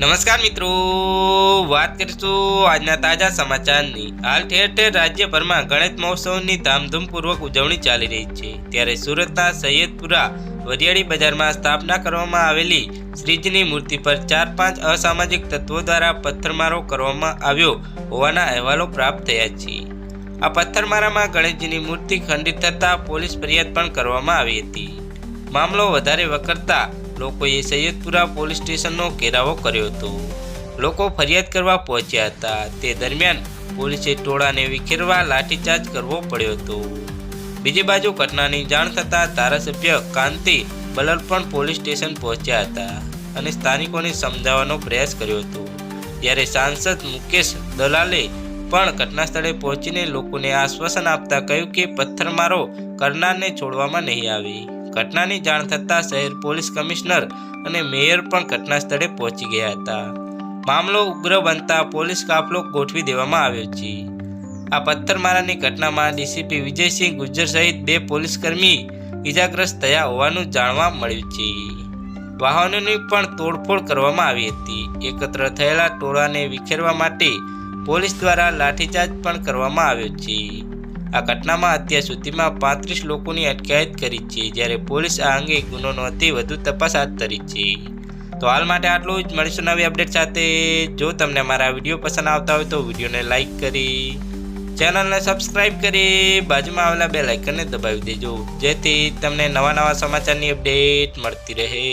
નમસ્કાર મિત્રો, વાત કરીશું આજના તાજા સમાચારની. હાલ ઠેર ઠેર રાજ્યભરમાં ગણેશ મહોત્સવની ધામધૂમપૂર્વક ઉજવણી ચાલી રહી છે. ત્યારે સુરતના સૈયદપુરા વરિયાળી બજારમાં સ્થાપના કરવામાં આવેલી શ્રીજીની મૂર્તિ પર ચાર પાંચ અસામાજિક તત્વો દ્વારા પથ્થરમારો કરવામાં આવ્યો હોવાના અહેવાલો પ્રાપ્ત થયા છે. આ પથ્થરમારામાં ગણેશજીની મૂર્તિ ખંડિત થતાં પોલીસ ફરિયાદ પણ કરવામાં આવી હતી. મામલો વધારે વકરતા લોકોએ સૈયદપુરા પોલીસ સ્ટેશનનો ઘેરાવો કર્યો હતો. લોકો ફરિયાદ કરવા પહોંચ્યા હતા. તે દરમિયાન પોલીસે ટોળાને વિખેરવા લાઠીચાર્જ કરવો પડ્યો હતો. બીજી બાજુ ઘટનાની જાણ થતાં ધારાસભ્ય કાંતિ બલર પણ પોલીસ સ્ટેશન પહોંચ્યા હતા અને સ્થાનિકોને સમજાવવાનો પ્રયાસ કર્યો હતો. જ્યારે સાંસદ મુકેશ દલાલે પણ ઘટના સ્થળે પહોંચીને લોકોને આશ્વાસન આપતા કહ્યું કે પથ્થરમારો કરનારને છોડવામાં નહીં આવી. ઘટનાની જાણ થતાં શહેર પોલીસ કમિશનર અને મેયર પણ ઘટના સ્થળે પહોંચી ગયા હતા. મામલો ઉગ્ર બનતા પોલીસ કાફલો ગોઠવી દેવામાં આવ્યો છે. આ પથ્થરમારાની ઘટનામાં ડીસીપી વિજયસિંહ ગુજ્જર સહિત બે પોલીસકર્મી ઇજાગ્રસ્ત થયા હોવાનું જાણવા મળ્યું છે. વાહનોની પણ તોડફોડ કરવામાં આવી હતી. એકત્ર થયેલા ટોળાને વિખેરવા માટે પોલીસ દ્વારા લાઠીચાર્જ પણ કરવામાં આવ્યો છે. આ ઘટનામાં અત્યાર સુધીમાં પાંત્રીસ લોકોની અટકાયત કરી છે, જ્યારે પોલીસ આ અંગે ગુનો નોંધી વધુ તપાસ હાથ ધરી છે. તો હાલ માટે આટલું જ. મળીશું નવી અપડેટ સાથે. જો તમને મારા વીડિયો પસંદ આવતા હોય તો વિડીયોને લાઇક કરી, ચેનલને સબસ્ક્રાઇબ કરી, બાજુમાં આવેલા બે લાઇકનને દબાવી દેજો. જેથી તમને નવા નવા સમાચારની અપડેટ મળતી રહે.